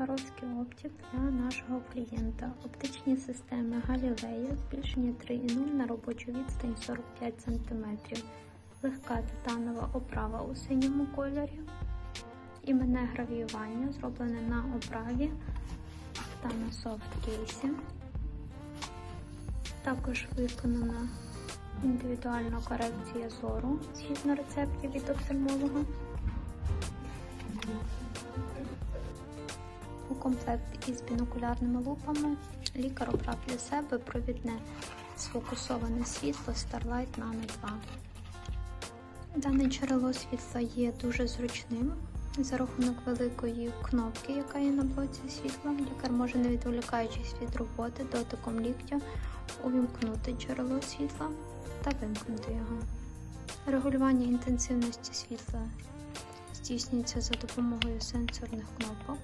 Сваровський оптик для нашого клієнта. Оптичні системи Галілея, збільшення 3,0 на робочу відстань 45 см. Легка титанова оправа у синьому кольорі. Іменне гравіювання зроблене на оправі та на софт кейсі. Також виконана індивідуальна корекція зору згідно рецептів від офтальмолога. Комплект із бінокулярними лупами лікар обрав для себе провідне сфокусоване світло Starlight Nano 2. Дане джерело світла є дуже зручним. За рахунок великої кнопки, яка є на блоці світла, лікар може, не відволікаючись від роботи, дотиком ліктя увімкнути джерело світла та вимкнути його. Регулювання інтенсивності світла здійснюється за допомогою сенсорних кнопок.